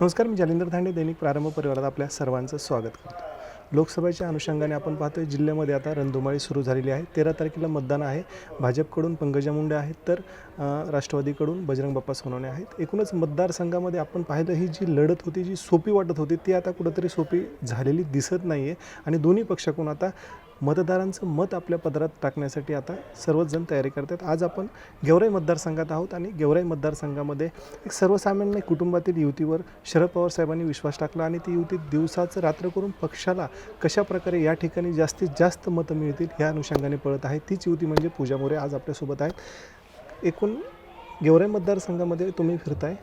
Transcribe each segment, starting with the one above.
नमस्कार मी जालिंदर धांडे दैनिक प्रारंभ परिवारात आपल्या सर्वांचं स्वागत करतो. लोकसभेच्या अनुषंगाने आपण पाहतोय जिल्ह्यामध्ये आता रणधुमाळी सुरू झालेली आहे. तेरा तारखेला मतदान आहे. भाजपकडून पंकजा मुंडे आहेत तर राष्ट्रवादीकडून बजरंग बाप्पा सोनवणे आहेत. एकूणच मतदारसंघामध्ये आपण पाहिलं ही जी लढत होती जी सोपी वाटत होती ती आता कुठंतरी सोपी झालेली दिसत नाही आहे आणि दोन्ही पक्षाकडून आता मतदारांचं मत आपल्या पदरात टाकण्यासाठी आता सर्वच जण तयारी करतात. आज आपण गेवराई मतदारसंघात आहोत आणि गेवराई मतदारसंघामध्ये एक सर्वसामान्य कुटुंबातील युतीवर शरद पवार साहेबांनी विश्वास टाकला आणि ती युती दिवसाचं रात्र करून पक्षाला कशा प्रकारे या ठिकाणी जास्तीत जास्त मतं मिळतील ह्या अनुषंगाने पळत आहे. तीच युती म्हणजे पूजा मोरे आज आपल्यासोबत आहेत. एकूण गेवराई मतदारसंघामध्ये तुम्ही फिरताय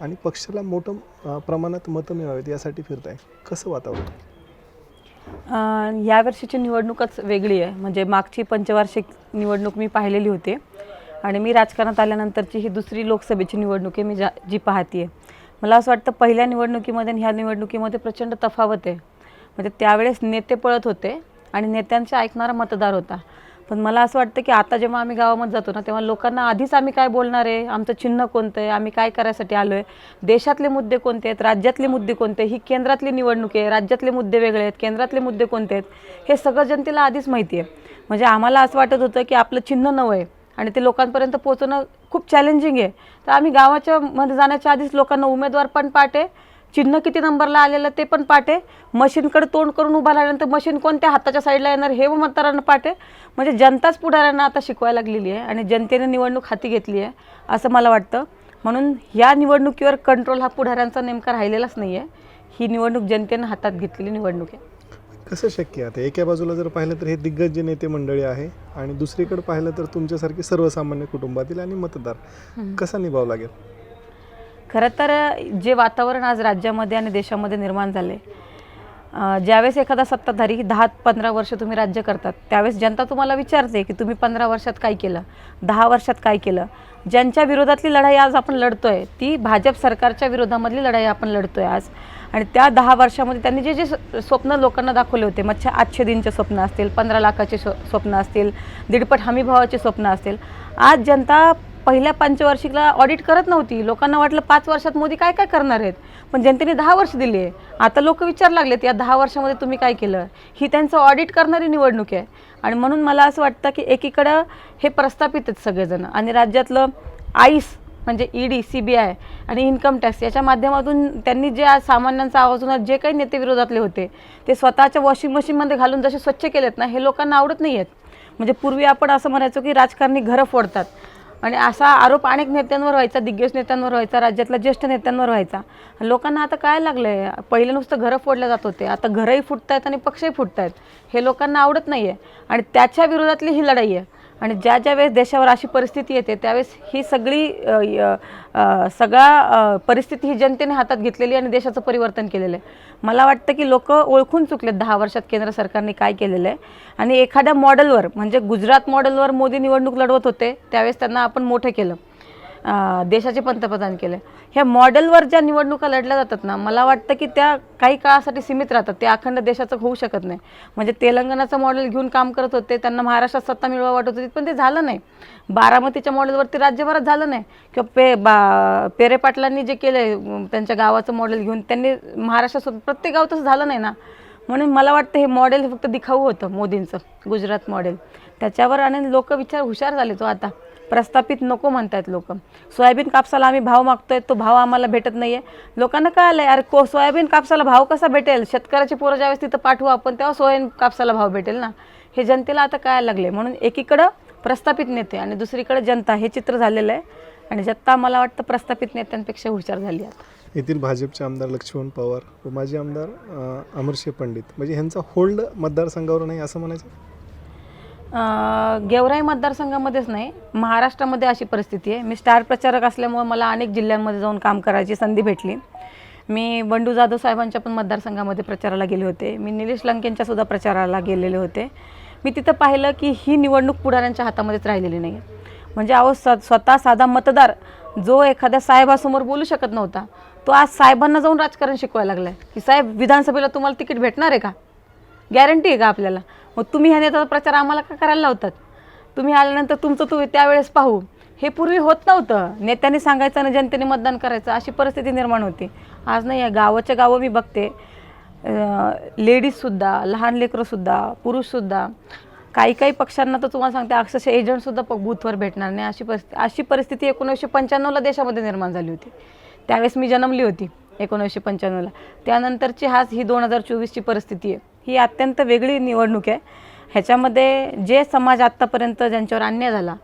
आणि पक्षाला मोठं प्रमाणात मतं मिळावीत यासाठी फिरताय. कसं वातावरण? यावर्षीची निवडणूकच वेगळी आहे. म्हणजे मागची पंचवार्षिक निवडणूक मी पाहिलेली होती. आणि मी राजकारणात आल्यानंतरची ही दुसरी लोकसभेची निवडणूक आहे मी जा जी पाहते मला असं वाटतं पहिल्या निवडणुकीमध्ये आणि ह्या निवडणुकीमध्ये प्रचंड तफावत आहे. म्हणजे त्यावेळेस नेते पळत होते आणि नेत्यांचे ऐकणारा मतदार होता. पण मला असं वाटतं की आता जेव्हा आम्ही गावामध्ये जातो ना तेव्हा लोकांना आधीच आम्ही काय बोलणार आहे? आमचं चिन्ह कोणतं आहे? आम्ही काय करायसाठी आलो आहे देशातले मुद्दे कोणते आहेत? राज्यातले मुद्दे कोणते ही केंद्रातली निवडणूक आहे राज्यातले मुद्दे वेगळे आहेत केंद्रातले मुद्दे कोणते आहेत? हे सगळं जनतेला आधीच माहिती आहे. म्हणजे आम्हाला असं वाटत होतं की आपलं चिन्ह नवं आहे आणि ते लोकांपर्यंत पोहोचणं खूप चॅलेंजिंग आहे. तर आम्ही गावाच्या मध्ये जाण्याच्या आधीच लोकांना उमेदवार पण पाठ आहे चिन्ह किती नंबरला आलेलं ते पण पाठ. मशीनकडे तोंड करून उभा राहिल्यानंतर मशीन कोणत्या हाताच्या साईडला येणार हे पण मतदारांना पाठ. म्हणजे जनताच पुढाऱ्यांना आता शिकवायला लागलेली आहे आणि जनतेने निवडणूक हाती घेतली आहे असं मला वाटतं. म्हणून या निवडणुकीवर कंट्रोल हा पुढाऱ्यांचा नेमका राहिलेलाच नाही आहे ही निवडणूक जनतेनं हातात घेतलेली निवडणूक आहे. कसं शक्य आहे आता? एका बाजूला जर पाहिलं तर हे दिग्गज जे नेते मंडळी आहे आणि दुसरीकडे पाहिलं तर तुमच्यासारखे सर्वसामान्य कुटुंबातील आणि मतदार कसा निभाव लागेल? खरं तर जे वातावरण आज राज्यामध्ये आणि देशामध्ये निर्माण झाले ज्यावेळेस एखादा सत्ताधारी दहा पंधरा वर्ष तुम्ही राज्य करतात त्यावेळेस जनता तुम्हाला विचारते की तुम्ही पंधरा वर्षात काय केलं दहा वर्षात काय केलं? ज्यांच्या विरोधातली लढाई आज आपण लढतो आहे ती भाजप सरकारच्या विरोधामधली लढाई आपण लढतो आहे आज. आणि त्या दहा वर्षामध्ये त्यांनी जे जे स्वप्न लोकांना दाखवले होते मच्छा आठशे दिनचे स्वप्न असतील पंधरा लाखाचे स्व स्वप्न असतील दीडपट हमीभावाचे स्वप्न असतील आज जनता पहिल्या पंचवार्षिकला ऑडिट करत नव्हती. लोकांना वाटलं पाच वर्षात मोदी काय काय करणार आहेत? पण जनतेने दहा वर्ष दिली आहे. आता लोक विचार लागलेत या दहा वर्षामध्ये तुम्ही काय केलं? ही त्यांचं ऑडिट करणारी निवडणूक आहे. आणि म्हणून मला असं वाटतं की एकीकडं हे प्रस्थापित आहेत सगळेजण. आणि राज्यातलं आईस म्हणजे ईडी सी बी आय आणि इन्कम टॅक्स याच्या माध्यमातून त्यांनी जे आज सामान्यांचा आवाज होणार जे काही नेते विरोधातले होते ते स्वतःच्या वॉशिंग मशीनमध्ये घालून जसे स्वच्छ केलेत ना हे लोकांना आवडत नाही आहेत म्हणजे पूर्वी आपण असं म्हणायचो की राजकारणी घरं फोडतात. आणि असा आरोप अनेक नेत्यांवर व्हायचा दिग्गज नेत्यांवर व्हायचा राज्यातल्या ज्येष्ठ नेत्यांवर व्हायचा. लोकांना आता काय लागलं आहे पहिलं नुसतं घरं फोडलं जात होते. आता घरंही फुटत आहेत आणि पक्षही फुटत आहेत हे लोकांना आवडत नाही आहे आणि त्याच्या विरोधातली ही लढाई आहे. आणि ज्या ज्या वेळेस देशावर अशी परिस्थिती येते त्यावेळेस ही सगळी य- सगळा परिस्थिती ही जनतेने हातात घेतलेली आणि देशाचं परिवर्तन केलेलं आहे. मला वाटतं की लोक ओळखून चुकलेत दहा वर्षात केंद्र सरकारने काय केलेलं आहे. आणि एखाद्या मॉडेलवर म्हणजे गुजरात मॉडेलवर मोदी निवडणूक लढवत होते त्यावेळेस त्यांना आपण मोठं केलं. देशाचे पंतप्रधान केले. ह्या मॉडेलवर ज्या निवडणुका लढल्या जातात ना मला वाटतं की त्या काही काळासाठी सीमित राहतात. ते अखंड देशाचं होऊ शकत नाही. म्हणजे तेलंगणाचं मॉडेल घेऊन काम करत होते त्यांना महाराष्ट्रात सत्ता मिळवा वाटत होती पण ते झालं नाही. बारामतीच्या मॉडेलवरती राज्यभरात झालं नाही. किंवा पे बा पेरे पाटलांनी जे केलं त्यांच्या गावाचं मॉडेल घेऊन त्यांनी महाराष्ट्रात प्रत्येक गाव तसं झालं नाही ना. म्हणून मला वाटतं हे मॉडेल फक्त दिखाऊ होतं मोदींचं गुजरात मॉडेल. त्याच्यावर आणि लोक विचार हुशार झाले तो आता. प्रस्थापित नको म्हणतायत लोक. सोयाबीन कापसाला आम्ही भाव मागतोय तो भाव आम्हाला भेटत नाही आहे लोकांना काय आलंय अरे को सोयाबीन कापसाला भाव कसा भेटेल? शेतकऱ्याची पोरं ज्यावेळेस तिथं पाठवू आपण तेव्हा सोयाबीन कापसाला भाव भेटेल ना? हे जनतेला आता काय लागले म्हणून एकीकडं प्रस्थापित नेते आणि दुसरीकडे जनता हे चित्र झालेलं आहे. आणि जनता मला वाटतं प्रस्थापित नेत्यांपेक्षा हुशार झाली आता. येथील भाजपचे आमदार लक्ष्मण पवार व माजी आमदार अमरशे पंडित. म्हणजे ह्यांचा होल्ड मतदारसंघावर नाही असं म्हणायचं? गेवराई मतदारसंघामध्येच नाही महाराष्ट्रामध्ये अशी परिस्थिती आहे. मी स्टार प्रचारक असल्यामुळे मला अनेक जिल्ह्यांमध्ये जाऊन काम करायची संधी भेटली. मी बंडू जाधव साहेबांच्या पण मतदारसंघामध्ये प्रचाराला गेले होते. मी निलेश लंकेंच्या सुद्धा प्रचाराला गेलेले होते. मी तिथं पाहिलं की ही निवडणूक पुढाऱ्यांच्या हातामध्येच राहिलेली नाही. म्हणजे अहो स स्वतः साधा मतदार जो एखाद्या साहेबासमोर बोलू शकत नव्हता तो आज साहेबांना जाऊन राजकारण शिकवायला लागलाय. की साहेब विधानसभेला तुम्हाला तिकीट भेटणार आहे का? गॅरंटी आहे का आपल्याला? मग तुम्ही ह्या नेत्याचा प्रचार आम्हाला का करायला लावतात? तुम्ही आल्यानंतर तुमचं तुम्ही त्यावेळेस पाहू. हे पूर्वी होत नव्हतं. नेत्याने सांगायचं आणि जनतेने मतदान करायचं. अशी परिस्थिती निर्माण होती. आज नाही आहे गावाच्या गावं मी बघते. लेडीजसुद्धा लहान लेकरंसुद्धा पुरुषसुद्धा काही काही पक्षांना तर तुम्हाला सांगते अक्षरशः एजंटसुद्धा प बूथवर भेटणार नाही. अशी परिस्थिती अशी परिस्थिती एकोणीसशे पंच्याण्णवला देशामध्ये निर्माण झाली होती. त्यावेळेस मी जन्मली होती एकोणीसशे पंच्याण्णवला. त्यानंतरची हाच ही दोन हजार चोवीसची परिस्थिती आहे. ही अत्यंत वेगळी निवडणूक आहे. ह्याच्यामध्ये जे समाज आत्तापर्यंत ज्यांच्यावर अन्याय झाला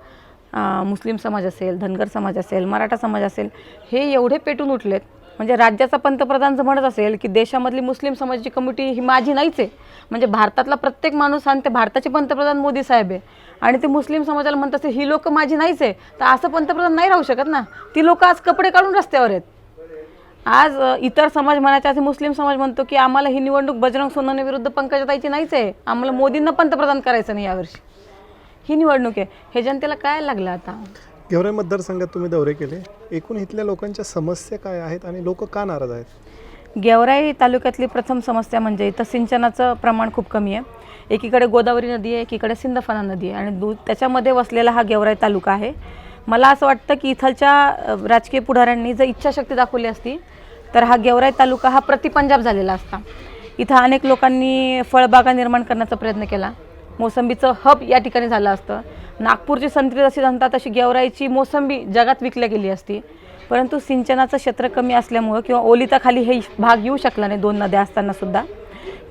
मुस्लिम समाज असेल धनगर समाज असेल मराठा समाज असेल हे एवढे पेटून उठलेत. म्हणजे राज्याचा पंतप्रधान जर म्हणत असेल की देशामधली मुस्लिम समाजाची कमिटी ही माझी नाहीच आहे. म्हणजे भारतातला प्रत्येक माणूस आणि ते भारताचे पंतप्रधान मोदी साहेब आहे. आणि ते मुस्लिम समाजाला म्हणत असेल ही लोक माझी नाहीच आहे. तर असं पंतप्रधान नाही राहू शकत ना. ती लोकं आज कपडे काढून रस्त्यावर आहेत. आज इतर समाज म्हणायचे असे मुस्लिम समाज म्हणतो की आम्हाला ही निवडणूक बजरंग सोनवणे विरुद्ध पंकजाताईची नाहीच आहे. आम्हाला मोदींना पंतप्रधान करायचं नाही यावर्षी. ही निवडणूक आहे. हे जनतेला काय लागलं आता? गेवराई मतदारसंघात तुम्ही दौरे केले. एकूण इथल्या लोकांच्या समस्या काय आहेत आणि लोक का नाराज आहेत? गेवराई तालुक्यातली प्रथम समस्या म्हणजे इथं सिंचनाचं प्रमाण खूप कमी आहे. एकीकडे गोदावरी नदी आहे एकीकडे सिंदफणा नदी आहे आणि दू त्याच्यामध्ये वसलेला हा गेवराई तालुका आहे. मला असं वाटतं की इथलच्या राजकीय पुढाऱ्यांनी जर इच्छाशक्ती दाखवली असती तर हा गेवराई तालुका हा प्रतिपंजाब झालेला असता. इथं अनेक लोकांनी फळबागा निर्माण करण्याचा प्रयत्न केला. मोसंबीचं हब या ठिकाणी झालं असतं. नागपूरची संत्री जशी जनता तशी गेवराईची मोसंबी जगात विकल्या गेली असती. परंतु सिंचनाचं क्षेत्र कमी असल्यामुळं किंवा ओलिताखाली हे भाग येऊ शकला नाही दोन नद्या असताना सुद्धा.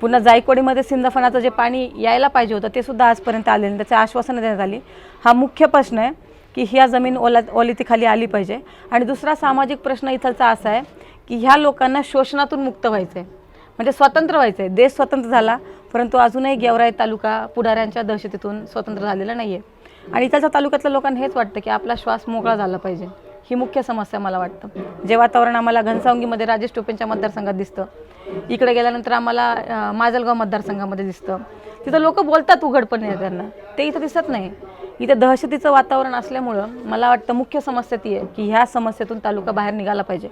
पुन्हा जायकवाडीमध्ये सिंदफणाचं जे पाणी यायला पाहिजे होतं ते सुद्धा आजपर्यंत आले नाही. त्याचे आश्वासनं देण्यात आली. हा मुख्य प्रश्न आहे की ह्या जमीन ओला ओलितीखाली आली पाहिजे. आणि दुसरा सामाजिक प्रश्न इथलचा असा आहे की ह्या लोकांना शोषणातून मुक्त व्हायचं आहे म्हणजे स्वतंत्र व्हायचं आहे देश स्वतंत्र झाला परंतु अजूनही गेवराई तालुका पुढाऱ्यांच्या दहशतीतून स्वतंत्र झालेला नाही आहे आणि इथलच्या तालुक्यातल्या लोकांना हेच वाटतं की आपला श्वास मोकळा झाला पाहिजे. ही मुख्य समस्या मला वाटतं. जे वातावरण आम्हाला घनसावंगीमध्ये राजेश टोपेंच्या मतदारसंघात दिसतं. इकडे गेल्यानंतर आम्हाला माजलगाव मतदारसंघामध्ये दिसतं. तिथं लोक बोलतात उघडपणे त्यांना. ते इथं दिसत नाही. इथं दहशतीचं वातावरण असल्यामुळं मला वाटतं मुख्य समस्या ती आहे की ह्या समस्येतून तालुका बाहेर निघाला पाहिजे.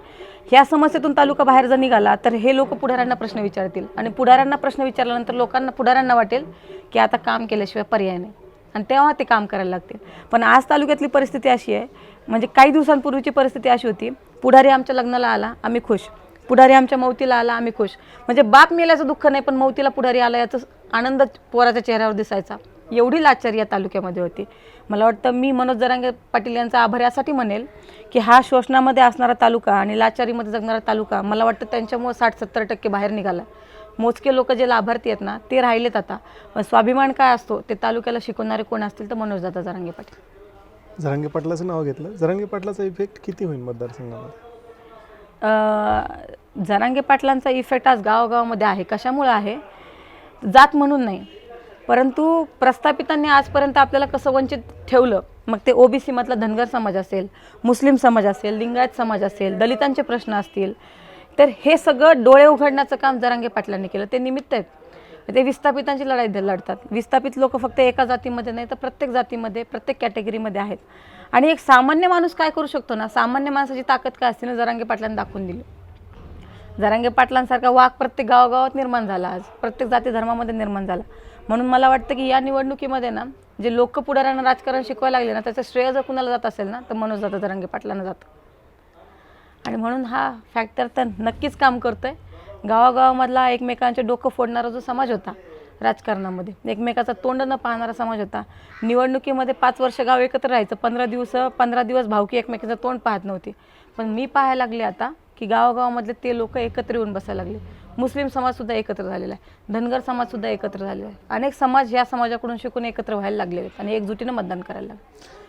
ह्या समस्येतून तालुका बाहेर जर निघाला तर हे लोक पुढाऱ्यांना प्रश्न विचारतील. आणि पुढाऱ्यांना प्रश्न विचारल्यानंतर लोकांना पुढाऱ्यांना वाटेल की आता काम केल्याशिवाय पर्याय नाही. आणि तेव्हा ते काम करायला लागतील. पण आज तालुक्यातली परिस्थिती अशी आहे म्हणजे काही दिवसांपूर्वीची परिस्थिती अशी होती पुढारी आमच्या लग्नाला आला आम्ही खुश. पुढारी आमच्या मौतीला आला आम्ही खुश. म्हणजे बाप मेल्याचं दुःख नाही पण मौतीला पुढारी आला याचा आनंद पोराच्या चेहऱ्यावर दिसायचा. एवढी लाचारी या तालुक्यामध्ये होती. मला वाटतं मी मनोज जरांगे पाटील यांचा आभार यासाठी म्हणेल की हा शोषणामध्ये असणारा तालुका आणि लाचारीमध्ये जगणारा तालुका मला वाटतं त्यांच्यामुळे साठ सत्तर टक्के बाहेर निघाला. मोजके लोक जे लाभार्थी आहेत ना ते राहिलेत आता. पण स्वाभिमान काय असतो? ते तालुक्याला शिकवणारे कोण असतील तर मनोज दादा जरांगे पाटील. जरांगे पाटलाचं नाव घेतलं? जरांगे पाटलाचा इफेक्ट किती होईल मतदारसंघामध्ये? जरांगे पाटलांचा इफेक्ट आज गावागावामध्ये आहे. कशामुळं आहे? जात म्हणून नाही. परंतु प्रस्थापितांनी आजपर्यंत आपल्याला कसं वंचित ठेवलं? मग ते ओबीसी मधला धनगर समाज असेल मुस्लिम समाज असेल लिंगायत समाज असेल दलितांचे प्रश्न असतील तर हे सगळं डोळे उघडण्याचं काम जरांगे पाटलांनी केलं. ते निमित्त आहेत. ते विस्थापितांची लढाई लढतात. विस्थापित लोक फक्त एका जातीमध्ये नाही तर प्रत्येक जातीमध्ये प्रत्येक कॅटेगरीमध्ये आहेत. आणि एक सामान्य माणूस काय करू शकतो ना? सामान्य माणसाची ताकद काय असते ना? जरांगे पाटलांनी दाखवून दिली. जरांगे पाटलांसारखा वाघ प्रत्येक गावागावात निर्माण झाला आज. प्रत्येक जाती धर्मामध्ये निर्माण झाला. म्हणून मला वाटतं की या निवडणुकीमध्ये ना जे लोक पुढाऱ्यांना राजकारण शिकवायला लागले ना त्याचं श्रेय जर कुणाला जात असेल ना तर मनोज जातं जरांगे पाटलांना जातं. आणि म्हणून हा फॅक्टर तर नक्कीच काम करतोय. गावागावामधला एकमेकांचे डोकं फोडणारा जो समाज होता राजकारणामध्ये एकमेकाचा तोंड न पाहणारा समाज होता. निवडणुकीमध्ये पाच वर्ष गाव एकत्र राहायचं पंधरा दिवस पंधरा दिवस भावकी एकमेकाचं तोंड पाहत नव्हती. पण मी पाहायला लागले आता की गावागावामधले ते लोक एकत्र येऊन बसायला लागले. मुस्लिम समाजसुद्धा एकत्र झालेला आहे. धनगर समाजसुद्धा एकत्र झालेला आहे. अनेक समाज या समाजाकडून शिकून एकत्र व्हायला लागले आहेत आणि एकजुटीनं मतदान करायला लागले.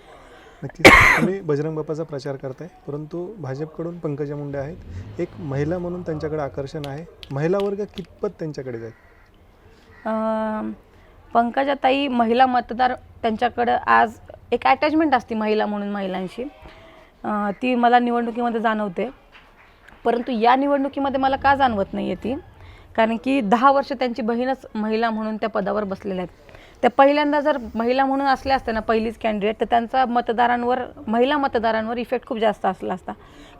नक्कीच. तुम्ही बजरंग बाप्पाचा प्रचार करताय परंतु भाजपकडून पंकजा मुंडे आहेत. एक महिला म्हणून त्यांच्याकडे आकर्षण आहे. महिला वर्ग कितपत त्यांच्याकडे जाईल? पंकजा पंकजाताई महिला मतदार त्यांच्याकडं आज एक अटॅचमेंट असते महिला म्हणून महिलांशी. ती मला निवडणुकीमध्ये जाणवते. परंतु या निवडणुकीमध्ये मला का जाणवत नाही आहे ती? कारण की दहा वर्ष त्यांची बहीणच महिला म्हणून त्या पदावर बसलेल्या आहेत. त्या पहिल्यांदा जर महिला म्हणून असल्या असत्या ना पहिलीच कॅन्डिडेट तर त्यांचा मतदारांवर महिला मतदारांवर इफेक्ट खूप जास्त असला असता.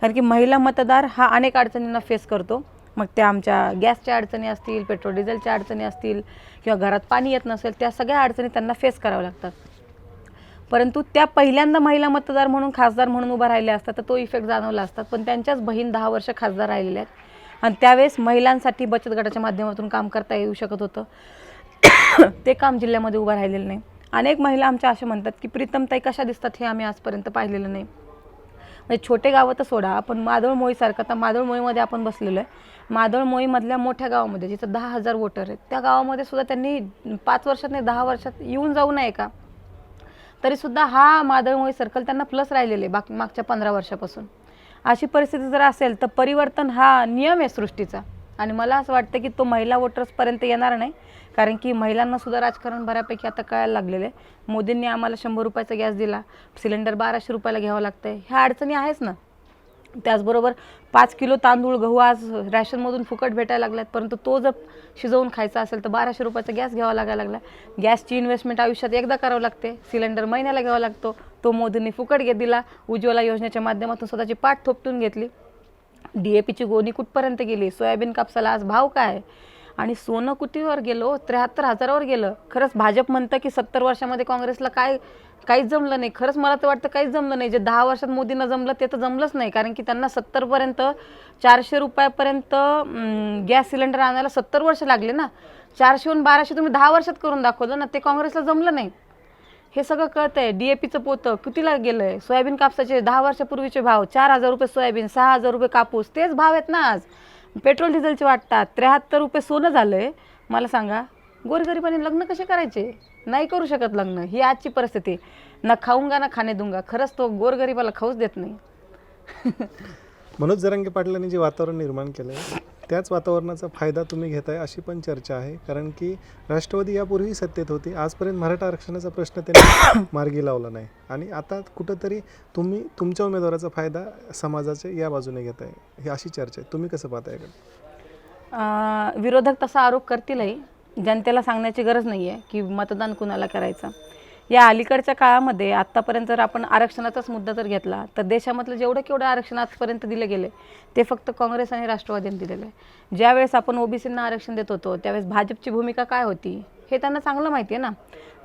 कारण की महिला मतदार हा अनेक अडचणींना फेस करतो. मग त्या आमच्या गॅसच्या अडचणी असतील पेट्रोल डिझेलच्या अडचणी असतील किंवा घरात पाणी येत नसेल त्या सगळ्या अडचणी त्यांना फेस कराव्या लागतात. परंतु त्या पहिल्यांदा महिला मतदार म्हणून खासदार म्हणून उभा राहिल्या असतात तर तो इफेक्ट जाणवला असतात पण त्यांच्याच बहीण दहा वर्ष खासदार राहिलेल्या आहेत. आणि त्यावेळेस महिलांसाठी बचत गटाच्या माध्यमातून काम करता येऊ शकत होतं. ते काम जिल्ह्यामध्ये उभं राहिलेलं नाही. अनेक महिला आमच्या अशा म्हणतात की प्रीतमताई कशा दिसतात हे आम्ही आजपर्यंत पाहिलेलं नाही. म्हणजे छोटे गावं तर सोडा आपण मादळमोळीसारखं तर मादळमोळीमध्ये आपण बसलेलो आहे. मादळमोळीमधल्या मोठ्या गावामध्ये जिथं दहा हजार वोटर आहेत त्या गावामध्ये सुद्धा त्यांनी पाच वर्षात नाही दहा वर्षात येऊन जाऊ नये का? तरीसुद्धा हा मादळमोळी सर्कल त्यांना प्लस राहिलेले बाकी मागच्या पंधरा वर्षापासून. अशी परिस्थिती जर असेल तर परिवर्तन हा नियम आहे सृष्टीचा. आणि मला असं वाटतं की तो महिला वोटर्सपर्यंत येणार नाही. कारण की महिलांना सुद्धा राजकारण बऱ्यापैकी आता कळायला लागलेलं आहे. मोदींनी आम्हाला शंभर रुपयाचा गॅस दिला सिलेंडर बाराशे रुपयाला घ्यावं लागतं आहे ह्या अडचणी आहेच ना. त्याचबरोबर पाच किलो तांदूळ गहू आज रॅशनमधून फुकट भेटायला लागल्यात परंतु तो जर शिजवून खायचा असेल तर बाराशे रुपयाचा गॅस घ्यावा लागायला लागला. गॅसची इन्व्हेस्टमेंट आयुष्यात एकदा करावं लागते. सिलेंडर महिन्याला घ्यावा लागतो. तो मोदींनी फुकट घेत दिला. उज्ज्वला योजनेच्या माध्यमातून स्वतःची पाठ थोपटून घेतली. डी ए पीची गोणी कुठपर्यंत गेली? सोयाबीन कापसाला आज भाव काय आहे? आणि सोनं कुटीवर गेलो त्र्याहत्तर हजारावर गेलं. खरंच भाजप म्हणतं की सत्तर वर्षामध्ये काँग्रेसला काय काहीच जमलं नाही. खरंच मला तर वाटतं काहीच जमलं नाही. जे दहा वर्षात मोदींना जमलं ते तर जमलंच नाही. कारण की त्यांना सत्तरपर्यंत चारशे रुपयापर्यंत गॅस सिलेंडर आणायला सत्तर वर्ष लागले ना. चारशेहून बाराशे तुम्ही दहा वर्षात करून दाखवलं ना ते काँग्रेसला जमलं नाही. हे सगळं कळतंय. डी ए पीचं पोतं कितीला गेलं आहे सोयाबीन कापसाचे दहा वर्षापूर्वीचे भाव चार हजार रुपये सोयाबीन सहा हजार रुपये कापूस. तेच भाव आहेत ना आज. पेट्रोल डिझेलचे वाटतात त्र्याहत्तर रुपये सोनं झालं आहे मला सांगा गोरगरिबाने लग्न कसे करायचे? नाही करू शकत लग्न. ही आजची परिस्थिती. ना खाऊंगा ना खाणे दूंगा. खरंच तो गोरगरिबाला खाऊच देत नाही. मनोज जरांगे पाटलांनी जे वातावरण निर्माण केलं आहे त्याच वातावरणाचा फायदा तुम्ही घेताय अशी पण चर्चा आहे. कारण की राष्ट्रवादी यापूर्वी सत्तेत होती. आजपर्यंत मराठा आरक्षणाचा प्रश्न त्यांनी मार्गी लावला नाही. आणि आता कुठंतरी तुम्ही तुमच्या उमेदवाराचा फायदा समाजाच्या या बाजूने घेत आहे ही अशी चर्चा आहे. तुम्ही कसं पाहताय का विरोधक तसा आरोप करतीलही. जनतेला सांगण्याची गरज नाही आहे की मतदान कुणाला करायचं. या अलीकडच्या काळामध्ये आत्तापर्यंत जर आपण आरक्षणाचाच मुद्दा जर घेतला तर देशामधलं जेवढं केवढं आरक्षण आजपर्यंत दिलं गेलं ते फक्त काँग्रेस आणि राष्ट्रवादीने दिलेलं आहे. ज्यावेळेस आपण ओबीसींना आरक्षण देत होतो त्यावेळेस भाजपची भूमिका काय होती? हे त्यांना चांगलं माहिती आहे ना.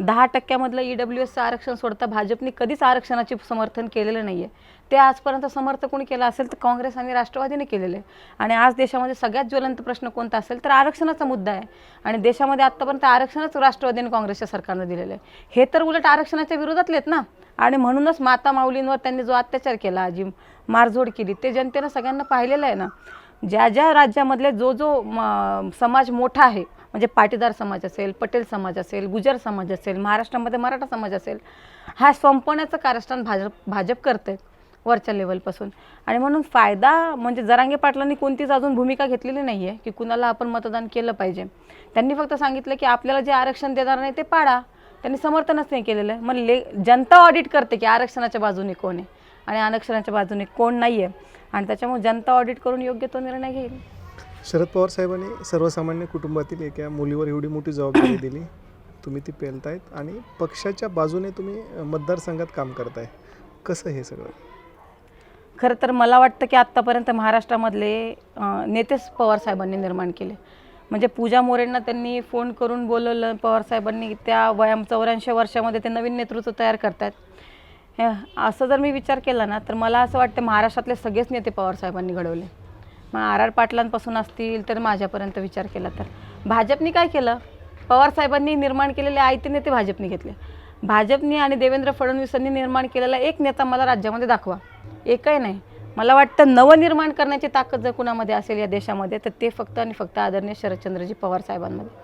दहा टक्क्यामधलं ई डब्ल्यू एसचं आरक्षण सोडता भाजपने कधीच आरक्षणाचे समर्थन केलेलं नाही आहे ते आजपर्यंत समर्थन कोणी केलं असेल तर काँग्रेस आणि राष्ट्रवादीने केलेलं आहे. आणि आज देशामध्ये सगळ्यात ज्वलंत प्रश्न कोणता असेल तर आरक्षणाचा मुद्दा आहे. आणि देशामध्ये आत्तापर्यंत आरक्षणच राष्ट्रवादी आणि काँग्रेसच्या सरकारनं दिलेलं आहे. हे तर उलट आरक्षणाच्या विरोधातले आहेत ना. आणि म्हणूनच माता माऊलींवर त्यांनी जो अत्याचार केला जी मारझोड केली ते जनतेनं सगळ्यांना पाहिलेलं आहे ना. ज्या ज्या राज्यामधले जो जो म, समाज मोठा आहे म्हणजे पाटीदार समाज असेल पटेल समाज असेल गुजर समाज असेल महाराष्ट्रामध्ये मराठा समाज असेल हा संपवण्याचं कारस्थान भाजप भाजप करते वरच्या लेवलपासून. आणि म्हणून फायदा म्हणजे जरांगे पाटलांनी कोणतीच अजून भूमिका घेतलेली नाही आहे की कुणाला आपण मतदान केलं पाहिजे. त्यांनी फक्त सांगितलं की आपल्याला जे आरक्षण देणार नाही ते पाडा. त्यांनी समर्थनच नाही केलेलं. आहे मग ले जनता ऑडिट करते की आरक्षणाच्या बाजूने कोण आहे? आणि आरक्षणाच्या बाजूने कोण नाही आहे आणि त्याच्यामुळे जनता ऑडिट करून योग्य तो निर्णय घेईल. शरद पवार साहेबांनी सर्वसामान्य कुटुंबातील एका मुलीवर एवढी मोठी जबाबदारी दिली. तुम्ही ती पेलतायत आणि पक्षाच्या बाजूने तुम्ही मतदारसंघात काम करताय. कसं हे सगळं? खरं तर मला वाटतं की आत्तापर्यंत महाराष्ट्रामधले नेतेच पवार साहेबांनी निर्माण केले. म्हणजे पूजा मोरेंना त्यांनी फोन करून बोलवलं पवार साहेबांनी त्या वया चौऱ्याऐंशी वर्षामध्ये ते नवीन नेतृत्व तयार करतात असं जर मी विचार केला ना तर मला असं वाटतं महाराष्ट्रातले सगळेच नेते पवार साहेबांनी घडवले. मग आर आर पाटलांपासून असतील तर माझ्यापर्यंत विचार केला तर. भाजपने काय केलं? पवारसाहेबांनी निर्माण केलेले आयते नेते भाजपने घेतले. भाजपने आणि देवेंद्र फडणवीसांनी निर्माण केलेला एक नेता मला राज्यामध्ये दाखवा. एकही नाही. मला वाटतं नवनिर्माण करण्याची ताकद जर कुणामध्ये असेल या देशामध्ये तर ते फक्त आणि फक्त आदरणीय शरदचंद्रजी पवार साहेबांमध्ये.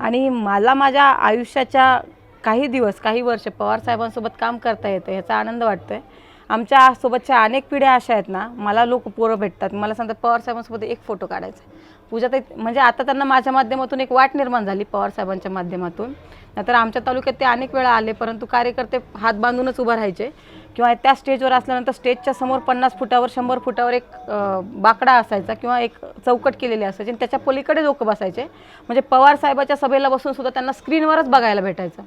आणि मला माझ्या आयुष्याच्या काही दिवस काही वर्ष पवार साहेबांसोबत काम करता येतं ह्याचा आनंद वाटतो आहे आमच्या सोबतच्या अनेक पिढ्या अशा आहेत ना मला लोक पोरं भेटतात. मला सांगतात पवार साहेबांसोबत एक फोटो काढायचा आहे. पूजा ते म्हणजे आता त्यांना माझ्या माध्यमातून एक वाट निर्माण झाली पवार साहेबांच्या माध्यमातून. नाहीतर आमच्या तालुक्यात ते अनेक वेळा आले परंतु कार्यकर्ते हात बांधूनच उभं राहायचे. किंवा त्या स्टेजवर असल्यानंतर स्टेजच्या समोर पन्नास फुटावर शंभर फुटावर एक बाकडा असायचा किंवा एक चौकट केलेली असायची. आणि त्याच्या पलीकडे लोक बसायचे. म्हणजे पवार साहेबाच्या सभेला बसून सुद्धा त्यांना स्क्रीनवरच बघायला भेटायचं.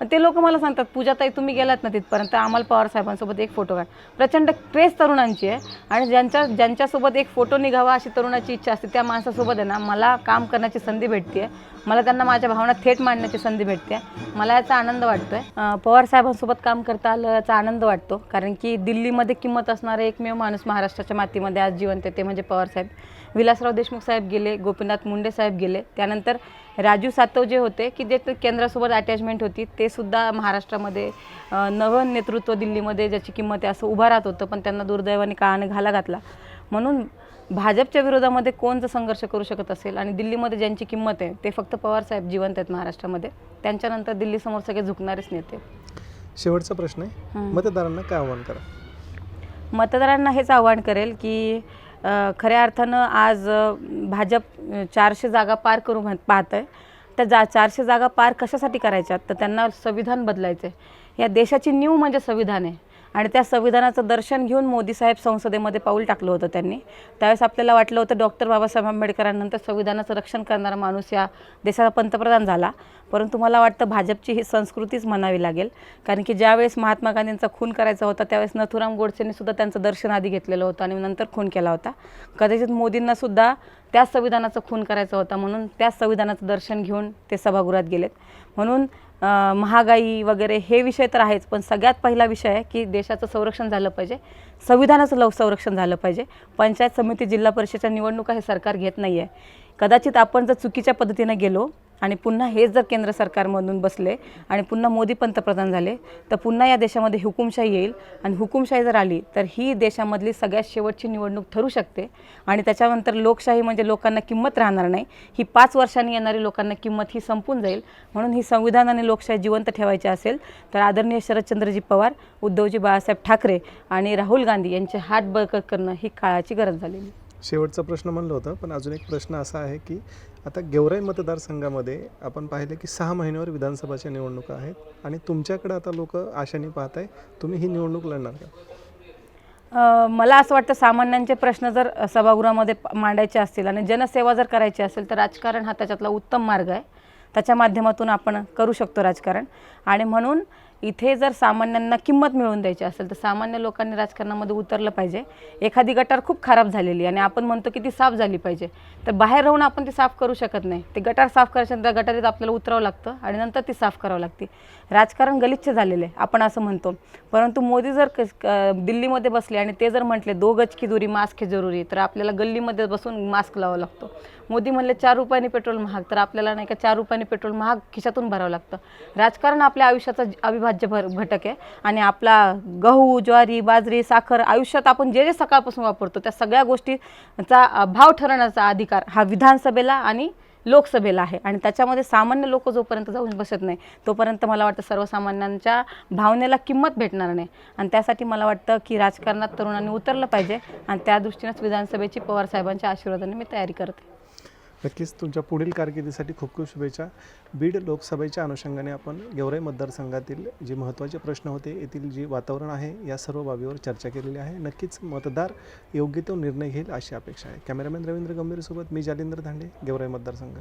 ते लोक मला सांगतात पूजाताई तुम्ही गेलात ना तिथपर्यंत आम्हाला पवार साहेबांसोबत एक फोटो काढ प्रचंड क्रेज तरुणांची आहे आणि ज्यांच्या ज्यांच्यासोबत एक फोटो निघावा अशी तरुणाची इच्छा असते त्या माणसासोबत आहे ना मला काम करण्याची संधी भेटते मला त्यांना माझ्या भावना थेट मांडण्याची संधी भेटते. मला याचा आनंद वाटतोय. आहे पवार साहेबांसोबत काम करता आलं याचा आनंद वाटतो. कारण की दिल्लीमध्ये किंमत असणारे एकमेव माणूस महाराष्ट्राच्या मातीमध्ये आज जिवंत आहे ते म्हणजे पवार साहेब. विलासराव देशमुख साहेब गेले गोपीनाथ मुंडे साहेब गेले. त्यानंतर राजू सातव जे होते की जे ते केंद्रासोबत अटॅचमेंट होती ते सुद्धा महाराष्ट्रामध्ये नवं नेतृत्व दिल्लीमध्ये ज्याची किंमत आहे असं उभा राहत होतं पण त्यांना दुर्दैवाने काळाने घाला घातला. म्हणून भाजपच्या विरोधामध्ये कोण जर संघर्ष करू शकत असेल आणि दिल्लीमध्ये ज्यांची किंमत आहे ते फक्त पवार साहेब जिवंत आहेत महाराष्ट्रामध्ये. त्यांच्यानंतर दिल्लीसमोर सगळे झुकणारेच नेते. शेवटचा प्रश्न आहे. मतदारांना काय आव्हान करा? मतदारांना हेच आव्हान करेल की खऱ्या अर्थानं आज भाजप चारशे जागा पार करू म्हण पाहत आहे त्या जा चारशे जागा पार कशासाठी करायच्यात? तर त्यांना संविधान बदलायचं आहे या देशाची नीव म्हणजे संविधान आहे. आणि त्या संविधानाचं दर्शन घेऊन मोदी साहेब संसदेमध्ये पाऊल टाकलं होतं त्यांनी. त्यावेळेस आपल्याला वाटलं होतं डॉक्टर बाबासाहेब आंबेडकरांनंतर संविधानाचं रक्षण करणारा माणूस या देशाचा पंतप्रधान झाला. परंतु मला वाटतं भाजपची ही संस्कृतीच म्हणावी लागेल. कारण की ज्यावेळेस महात्मा गांधींचा खून करायचा होता त्यावेळेस नथुराम गोडसेंनी सुद्धा त्यांचं दर्शन आधी घेतलेलं होतं आणि नंतर खून केला होता. कदाचित मोदींनासुद्धा त्याच संविधानाचा खून करायचा होता म्हणून त्याच संविधानाचं दर्शन घेऊन ते सभागृहात गेलेत. म्हणून महागाई वगैरे हे विषय तर आहेच पण सगळ्यात पहिला विषय आहे की देशाचं संरक्षण झालं पाहिजे संविधानाचं लव संरक्षण झालं पाहिजे. पंचायत समिती जिल्हा परिषदेच्या निवडणुका हे सरकार घेत नाही आहे कदाचित आपण जर चुकीच्या पद्धतीने गेलो आणि पुन्हा हेच जर केंद्र सरकारमधून बसले आणि पुन्हा मोदी पंतप्रधान झाले तर पुन्हा या देशामध्ये हुकुमशाही येईल. आणि हुकुमशाही जर आली तर ही देशामधली सगळ्यात शेवटची निवडणूक ठरू शकते. आणि त्याच्यानंतर लोकशाही म्हणजे लोकांना किंमत राहणार नाही. ही पाच वर्षांनी येणारी लोकांना किंमत ही संपून जाईल. म्हणून ही संविधान आणि लोकशाही जिवंत ठेवायची असेल तर आदरणीय शरदचंद्रजी पवार उद्धवजी बाळासाहेब ठाकरे आणि राहुल गांधी यांचे हात बळकट करणं ही काळाची गरज झालेली आहे. शेवटचा प्रश्न म्हणलं होतं पण अजून एक प्रश्न असा आहे की आता गेवराई मतदारसंघामध्ये आपण पाहिले की सहा महिन्यावर विधानसभाच्या निवडणुका आहेत आणि तुमच्याकडे आता लोक आशाने पाहत आहे तुम्ही ही निवडणूक लढणार का? मला असं वाटतं सामान्यांचे प्रश्न जर सभागृहामध्ये मांडायचे असतील आणि जनसेवा जर करायची असेल तर राजकारण हा त्याच्यातला उत्तम मार्ग आहे. त्याच्या माध्यमातून आपण करू शकतो राजकारण. आणि म्हणून इथे जर सामान्यांना किंमत मिळवून द्यायची असेल तर सामान्य लोकांनी राजकारणामध्ये उतरलं पाहिजे. एखादी गटार खूप खराब झालेली आणि आपण म्हणतो की ती साफ झाली पाहिजे. तर बाहेर राहून आपण ती साफ करू शकत नाही. ते गटार साफ करायच्या गटारीत आपल्याला उतरावं लागतं आणि नंतर ती साफ करावं लागते. राजकारण गलिच्छ झालेलं आहे आपण असं म्हणतो. परंतु मोदी जर क- दिल्लीमध्ये बसले आणि ते जर म्हटले दो गज की दुरी मास्क हे जरुरी तर आपल्याला गल्लीमध्ये बसून मास्क लावावा लागतो. मोदी म्हणले चार रुपयांनी पेट्रोल महाग. तर आपल्याला नाही का चार रुपयांनी पेट्रोल महाग खिशातून भरावं लागतं. राजकारण आपल्या आयुष्याचा अविभाज्य भर घटक आहे. आणि आपला गहू ज्वारी बाजरी साखर आयुष्यात आपण जे जे सकाळपासून वापरतो त्या सगळ्या गोष्टीचा भाव ठरवण्याचा अधिकार हा विधानसभेला आणि लोकसभेला आहे. आणि त्याच्यामध्ये सामान्य लोक जोपर्यंत जाऊन बसत नाही तोपर्यंत मला वाटतं सर्वसामान्यांच्या भावनेला किंमत भेटणार नाही. आणि त्यासाठी मला वाटतं की राजकारणात तरुणांनी उतरलं पाहिजे. आणि त्या दृष्टीनेच विधानसभेची पवारसाहेबांच्या आशीर्वादाने मी तयारी करते. नक्कीच तुमच्या पुढील कारकिर्दीसाठी खूप खूप शुभेच्छा. बीड लोकसभेच्या अनुषंगाने आपण गेवराई मतदारसंघातील जे महत्त्वाचे प्रश्न होते येथील जे वातावरण आहे या सर्व बाबीवर चर्चा केलेली आहे. नक्कीच मतदार योग्य तो निर्णय घेईल अशी अपेक्षा आहे. कॅमेरामॅन रवींद्र गंभीरसोबत मी जालिंद्र धांडे गेवराई मतदारसंघ.